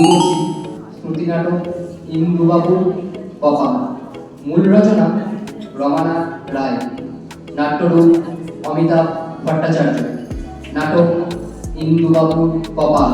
মূলমূর্তি শ্রুতি নাটক ইন্দুবাবু কপা মূল রচনা রমানা রায়। নাট্যরূপ অমিতাভ ভট্টাচার্য। নাটক ইন্দুবাবু কপা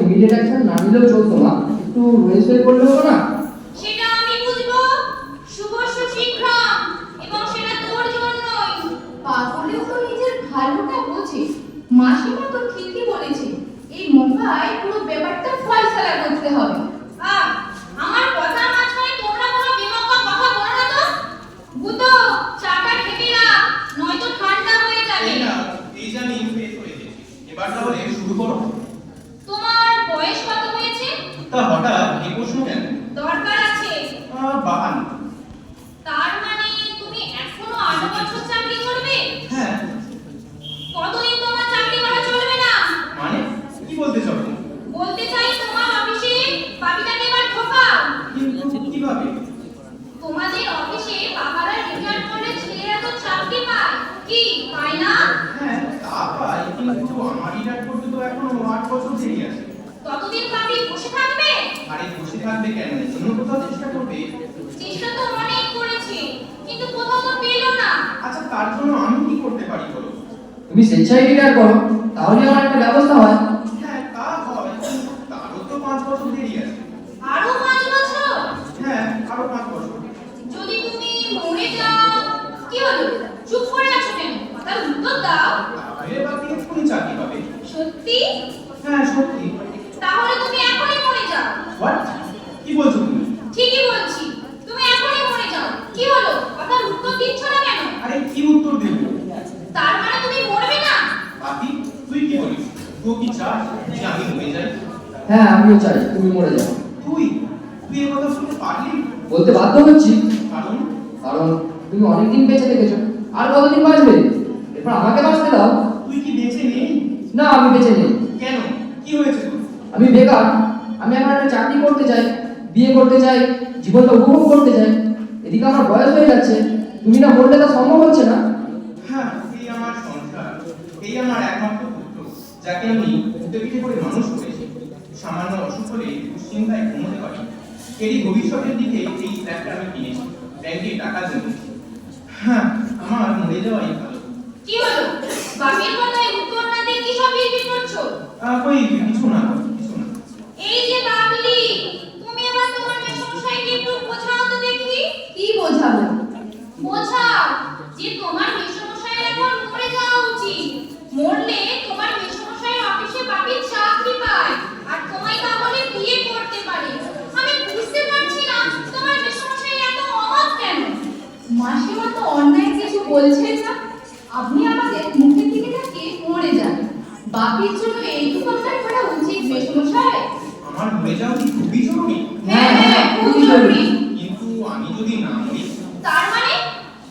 ইমিডিয়েট অ্যাকশন না নিলেও চলতো না। একটু পড়লে হতো না? সেটা আমি বুঝব এবং সেটা তোর জন্যই। পাগলেও তো নিজের ভালোটা বোঝে মাসিমা তো ঠিকই বলেছে এই মৌকায় পুরো ব্যাপারটা ফয়সালা করতে হবে। আহ আমার কথার মাঝখানে তোমরা কোনো বেমক্কা কথা বলো না তো? ভূতো চাটা ঢেকে রাখ নয়তো ঠান্ডা হয়ে যাবে। না এই জানি ফ্রেশ হয়ে গেছি এবার তাহলে শুরু করো তোমার বয়স কত হয়েছে তা হঠাৎ এই প্রশ্ন কেন? দরকার আছে। আহ, বাহান্ন। তার মানে তুমি এখনও আরও বছর চাকরি করবে? হ্যাঁ। কতদিন তোমার চাকরি করা চলবে না? মানে? কি বলতে চাও বলতে চাই তোমার অফিসে বাবিটাকে এবার ঢোকাও। কিন্তু কীভাবে? তোমাদের অফিসে বাবারা রিটায়ার করলে ছেলেরা তো চাকরি পায়। কি পায় না? হ্যাঁ তা পাই কিন্তু আমার রিটায়ার করতে তো এখনও আট বছর দেরি আছে। ততদিন বাবি বসে থাকবে? আরে বসে থাকবে কেন? অন্য কোথাও চেষ্টা করবে। চেষ্টা তো অনেক করেছি কিন্তু কোথাও তো পেল না। আচ্ছা তার জন্য আমি কি করতে পারি বলো? তুমি স্বেচ্ছায় রিটায়ার করো তাহলে আমার একটা ব্যবস্থা হয় হ্যাঁ তা হয় কিন্তু তারও তো পাঁচ বছর দেরি আছে আরও পাঁচ বছর হ্যাঁ আরও পাঁচ বছর যদি তুমি মরে যাও কি হলো চুপ করে আছো কেন তার উত্তর দাও তাহলে বাকি এক্ষুনি চাকরি পাবে সত্যি হ্যাঁ সত্যি তাহলে তুমি এখনই মরে যাও হোয়াট কি বলছো তুমি ঠিকই বলছি তুমি এখনই মরে যাও কি হলো কথার উত্তর দিচ্ছ না কেন আরে কি উত্তর দেব তার মানে তুমি মরবে না বাকি তুই কি বলিস তুই কি চাস যে আমি মরে যাই হ্যাঁ আমিও চাই তুমি মরে যাও। তুই? তুই এ কথা শুনতে পারলি? বলতে বাধ্য হচ্ছি। কারণ? কারণ তুমি অনেকদিন বেঁচে থেকেছো। আর কতদিন বাঁচবে? এরপর আমাকে বাঁচতে দাও। তুই কি বেঁচে নেই? না আমি বেঁচে নেই। কেন? কি হয়েছে আমি বেকার। আমি এখন একটা চাকরি করতে চাই বিয়ে করতে চাই জীবনটা উপভোগ করতে চাই। এদিকে আমার বয়স হয়ে যাচ্ছে। তুমি না বললে তা সম্ভব হচ্ছে না। হ্যাঁ এই আমার সংসার। এই আমার একমাত্র পুত্র যাকে আমি পিঠে করে মানুষ করেছি সামান্য অসুখ হলে দুশ্চিন্তায় ঘুমোতে পারি। এরই ভবিষ্যতের দিকে এই ফ্ল্যাটটা আমি কিনেছি ব্যাংকে টাকা জমি হ্যাঁ আমার মরে যাওয়াই ভালো। কি হলো? বাপের কথায় উত্তর না দিয়ে কি সব বিড়বিড় করছ? আহ, কই কিছু না কিছু না। এই যে বাবলি তুমি এবার তোমার মেসমশাইকে একটু বোঝাও তো দেখি। কি বোঝাবো? বোঝাও যে তোমার মেসমশাইয়ের এখন মরে যাওয়া উচিত। মরলে তোমার মেসমশাইয়ের অফিসে বাপির চাকরি পায় আর তোমায় তাহলে বিয়ে করতে পারে আমি বুঝতে পারছি না তোমার মেসমশাই এত অবাক কেন মাসিমা তো অন্যায় কিছু বলছেন না। আপনি আমাদের মুখের দিকে তাকিয়ে মরে যান। বাপির জন্য এইটুকু আপনার করা উচিত মেসমশাই। আমার মরে যাওয়া কি খুবই জরুরি। হ্যাঁ হ্যাঁ খুব জরুরি। কিন্তু আমি যদি না মরি? তার মানে?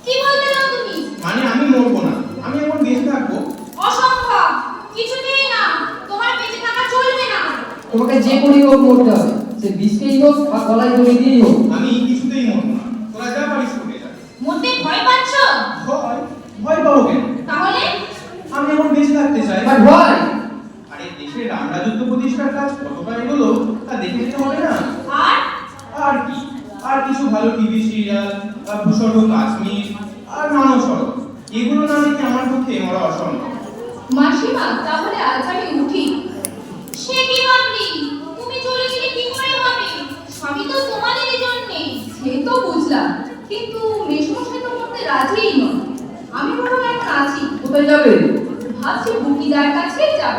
কি বলতে চাও তুমি? মানে আমি মরবো না। আমি এখন বেঁচে থাকব। অসম্ভব। কিছুতেই না। তোমার বেঁচে থাকা চলবে না। তোমাকে যে করেই হোক মরতে হবে। সে বিষকেই হোক বা গলায় দড়ি দিয়েই হোক। আমি কিছুতেই মরবো না তোরা যা পারিস করে যা মরতে ভয় পাচ্ছ ভয় ভয় পাবো কেন তাহলে আমি এখন বেঁচে থাকতে চাই বাট ভয় আরে দেশের রামরাজত্ব প্রতিষ্ঠার কাজ কতটা এগোলো তা দেখে যেতে হবে না আর আর কি আর কিছু ভালো টিভি সিরিয়াল ভূস্বর্গ কাশ্মীর আর মানব সড়ক এগুলো না দেখে আমার পক্ষে মরা অসম্ভব মাসিমা তাহলে আজ আমি উঠি। সে কি ভাবলি তুমি চলে গেলে কি করে হবে? সবই তো তোমাদেরই জন্যে। সে তো বুঝলাম কিন্তু মেসমশাই তো মরতে রাজিই নয় আমি বরং এখন আছি। কোথায় যাবে? ভাবছি বুকিদার কাছেই যাব।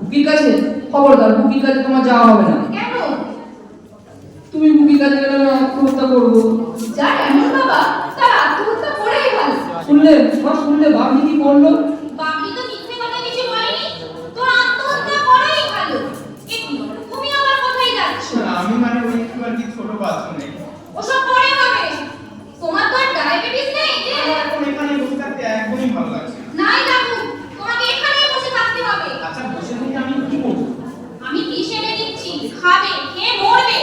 বুকির কাছে? খবরদার বুকির কাছে তোমার যাওয়া হবে না। কেন? তুমি বুকির কাছে গেলে আমি আত্মহত্যা করব? যা এমন বাবা তার আত্মহত্যা করেই ভালো শুনলে মা শুনলে ভাবনি কি করল বাবলি তো মিথ্যে কথা কিছু বলেনি তোর আত্মহত্যা করাই ভালো এ কি, তুমি আবার কোথায় যাচ্ছ আমি মানে ওই একটু আর কি ছোট বাথরুমে ওসব পরে হবে তোমার তো আর ডায়াবেটিস নেই যে আমার এখন এখানে বসে থাকতে একদমই ভালো লাগছে না নাই লাগু তোমাকে এখানেই বসে থাকতে হবে আচ্ছা বসে থেকে আমি কি করব আমি বিষ এনে দিচ্ছি খাবে খেয়ে মরবে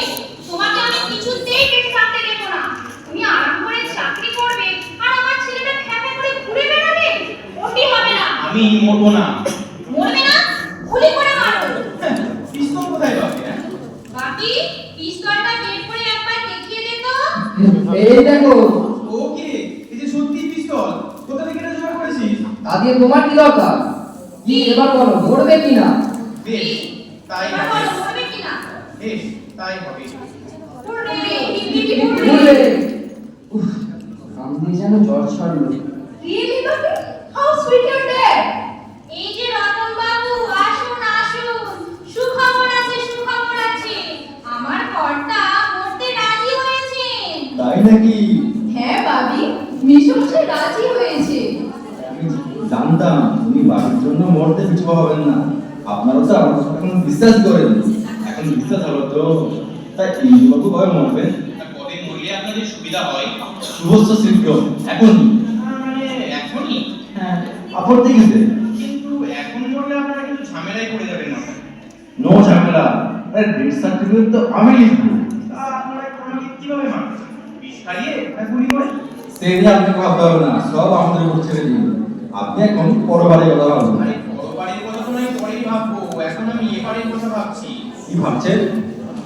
তোমাকে আমি কিছুতেই বেঁচে থাকতে দেবো না তুমি আরাম করে চাকরি করবে আর আমার ছেলেটা খ্যাপে করে ঘুরে বেড়াবে ওটি হবে না আমি মরবো না। মরবে না? গুলি করে হ্যাঁ, পিস্তল কোথায় পাবে হ্যাঁ? বাকি পিস্তলটা বের করে একবার দেখিয়ে দে তো। এই দেখো। ও কি? রে? এই যে সত্যি পিস্তল কোথা থেকে এটা জোগাড় করেছিস? তা দিয়ে তোমার কি দরকার? কি এবার বলো মরবে কি না বেশ তাই হবে। মরবে কিনা? বেশ তাই হবে। মরবে উফ, দিয়ে যেন জ্বর ছাড়লো। Really how sweet your dad এই যে রতন বাবু আসুন আসুন। সুখবর আছে সুখবর আছে। আমার কর্তা মরতে রাজি হয়েছেন তাই নাকি? হ্যাঁ বাবি মিশমশাই রাজি হয়েছে। আমি জানতাম উনি বাড়ির জন্য মরতে পিছু হবেন না। আপনারা তো আমার এখন বিশ্বাস করেন এখন বিশ্বাস হলো তো। তাই ইন্দুবাবু কবে মরবেন কবে মরলে আপনাদের সুবিধা হয়? শুভস্য শীঘ্র। এখন না, মানে এখনই হ্যাঁ আপত্তি কিসে কিন্তু এখন মরলে আপনারা কিন্তু ঝামেলায় পড়ে যাবেন না। নো ঝামেলা। আরে ডেথ সার্টিফিকেট তো আমি লিখব। তা আপনারা আমাকে কীভাবে মারবেন? বিষ খাইয়ে না গুলি করে? সে নিয়ে আপনাকে ভাবতে হবে না সব আমাদের উপর ছেড়ে দিন। আপনি এখন পরবারে কথা ভাবুন আরে বাড়ির কথা তো নয় পরেই ভাববো। এখন আমি এ বাড়ির কথা ভাবছি। কি ভাবছেন?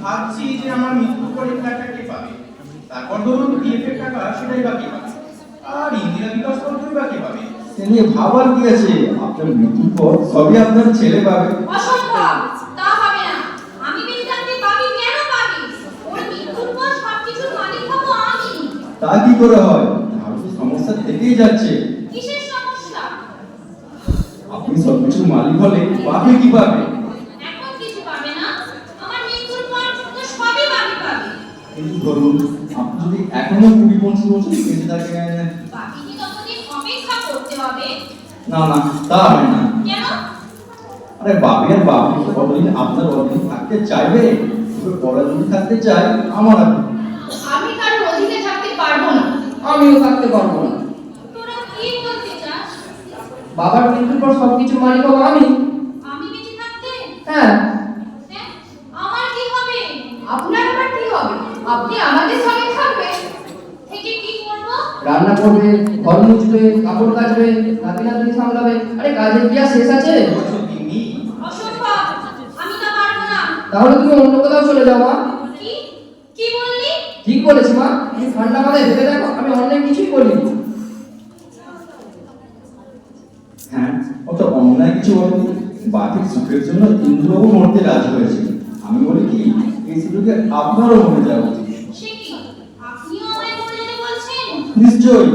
ভাবছি যে আমার মৃত্যুর পরে ফ্ল্যাটটা কে পাবে? তারপর ধরুন বিএফের টাকা সেটাই বাকি পাবে? আর ইন্দিরা বিকাশ পত্রই বাকি পাবে? সে নিয়ে ভাবার কি আছে আপনার মৃত্যুর পর সবই আপনার ছেলে পাবে। অসম্ভব তা হবে না। আমি বেঁচে পাবি কেন পাবি? ওর মৃত্যুর পর সবকিছুর মালিক হব আমি। তা কি করে হয়? তো সমস্যা থেকেই যাচ্ছে। কিসের সমস্যা? আপনি সব কিছুর মালিক হলে পাবে কি পাবে? এখন কিছু পাবে না। আমার মৃত্যুর পর তো সবই বাকি পাবে। কিন্তু ধরুন আপনি যদি এখনও কুড়ি পঞ্চাশ বছর বেঁচে থাকেন। হবে? না না তা হয় না। কেন? আরে বাবি আর বাবি কতদিন আপনার অধীন থাকতে চাইবে? যদি থাকতে চাই আমার আমি কারোর অধীনে থাকতে পারব না। আমিও থাকতে পারব না। তোরা কি বলতে চাস? বাবার মৃত্যুর পর সবকিছু মালিক হব আমি। আমি বেঁচে থাকতে? হ্যাঁ আমার কি হবে আপনার আবার কি হবে আপনি আমাদের সঙ্গে থাকবেন থেকে কি করব রান্না করবে ঘর মুছবে কাপড় কাচবে নাতি নাতনি সামলাবে। আরে কাজের কি আর শেষ আছে? তাহলে তুমি অন্য কোথাও চলে যাও মা। কি? বললি? ঠিক বলেছি মা। তুমি ঠান্ডা মাথায় ভেবে দেখো আমি অনেক কিছুই বলিনি। হ্যাঁ অত অন্যায় কিছু বলেনি। বাকির সুখের জন্য ইন্দ্রবাবু মরতে রাজি হয়েছে। আমি বলি কি এই সুযোগে আপনারও মরে যাওয়া উচিত সে কি আপনিও আমায় মরে যেতে বলছেন নিশ্চয়ই।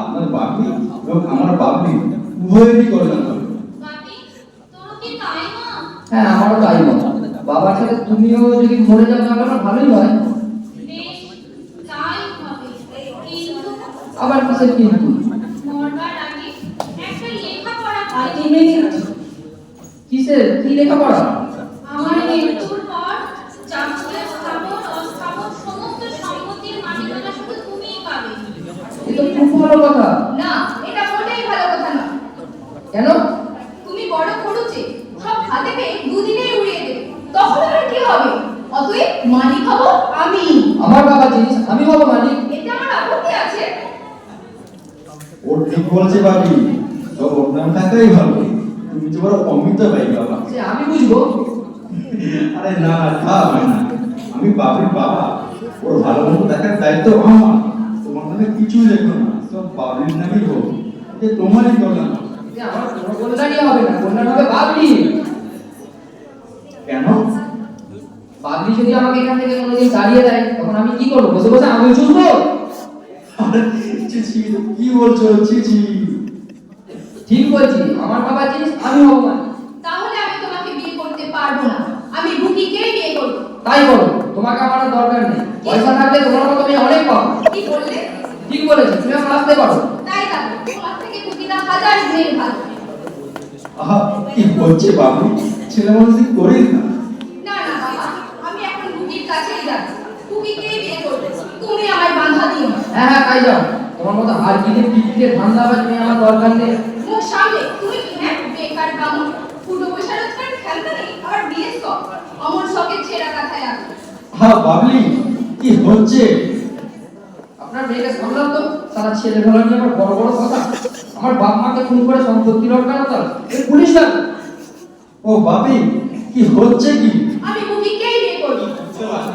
আপনার বাপি এবং আমার বাপি উভয়েরই কল্যাণ হবে। না হ্যাঁ আমারও তাই মত বাবার সাথে তুমিও যদি মরে যাও তাহলে আমার ভালোই হয়। আবার কিসের কিন্তু কিসের? কি লেখাপড়া? আমার তো খুব ভালো কথা। না এটা মোটেই ভালো কথা না। কেন? তুমি বড় খরচে সব হাতে পেয়ে দুদিনেই উড়িয়ে দেবে। তখন আর কি হবে? অতএব মালিক হব আমি। আমার বাবা জিনিস আমি হব মালিক। এতে আমার আপত্তি আছে। ও ঠিক বলছে বাপি সব ওর নাম থাকাই ভালো। তুমি যে বড় অমিত ভাই বাবা। সে আমি বুঝব। আরে না না তা না। আমি বাবির বাবা। ওর ভালো মন্দ দেখার দায়িত্ব আমার। নামে কিছুই লেখো না সব বাবির নামই হোক। যে তোমারই কল্যাণ আমার কোনো কল্যাণই হবে না কল্যাণ হবে বাবলি। কেন? বাবলি যদি আমাকে এখান থেকে কোনোদিন তাড়িয়ে দেয় তখন আমি কি করব? বসে বসে আমি চুষবো? আরে, যে ছি ছি কি বলছো ছি ছি। ঠিক বলছি আমার বাবা জিনিস আমি হব তাহলে আমি তোমাকে বিয়ে করতে পারব না। আমি বুকিকেই বিয়ে করব। তাই করো তোমাকে আমার দরকার নেই। পয়সা থাকলে তোমার মতো মেয়ে অনেক পাবো কি বললে ঠিক বলেছি তুমি আমার আসতে পারো তাই তোমার থেকে হাজার ভালো। আহা কি হচ্ছে বাবু? ছেলে মানুষ করিস না। না না বাবা আমি এখন কাছেই যাব বুকিকেই বিয়ে করব তুমি আমায় বাধা দিও হ্যাঁ হ্যাঁ তাই যাও। তোমার মতো পিটিয়ে ধান্দাবাজ মেয়ে আমার দরকার নেই। মুখ সামনে তুমি কি হ্যাঁ বেকার বামুন ফুটো পয়সা রোজগার খেলতে নেই আবার বিয়ে শখ অমর শখের ছেঁড়া কথায় আসো হা বাবলি কি হচ্ছে? মেয়েকে সামলান তো সারা ছেলে ফেলা নিয়ে আমার বড় বড় কথা। আমার বাপ মাকে খুন করে সম্পত্তি লটকানো তার। এই পুলিশ লাগবে ও বাবি কি হচ্ছে কি? আমি বুকিকেই বিয়ে করব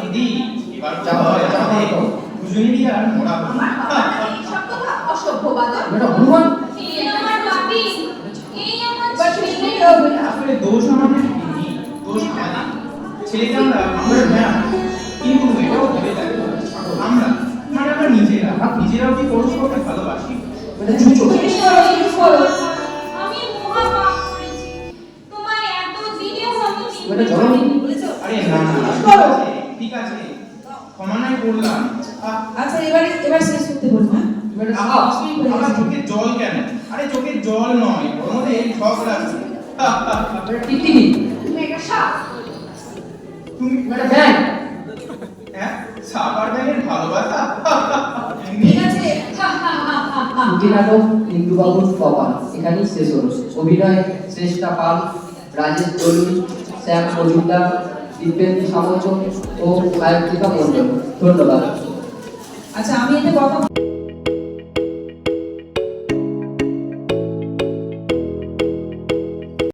দিদি এবার যাও, হয় যাও, আমাদের যাও। আর মোড়া আমার বাবা না এইসব কথা অসভ্য বাদর এটা হনুমান? এই আমার বাপি এই আমার ছেলে। না আসলে দোষ আমাদের দোষ আমাদের ছেলেকে আমরা আমরা জিজ্ঞেস করো আমি মহা পাপ করেছি। তোমায় এত দিনেও আমি জননী আরে না ঠিক আছে ক্ষমা নাই করলাম আচ্ছা এবারে এবার শেষ করতে বলব হ্যাঁ? আহা, আমার চোখের জল কেন? আরে চোখের জল নয় ওর মধ্যে ঝগড়া আছে টিকটিকি তুমি একটা সাপ। তুমি এটা ব্যাং হ্যাঁ সাপার ব্যাঙের ভালোবাসা। দুটি নাটক ইন্দুবাবুর কপাল এখানেই শেষ হল। অভিনয় শ্রেষ্ঠা পাল, রাজেশ তরুণ, শ্যাম মজুমদার দিব্যেন্দু সামন্ত ও সায়ত্রিকা মন্ডল ধন্যবাদ। আচ্ছা আমি এতে কথা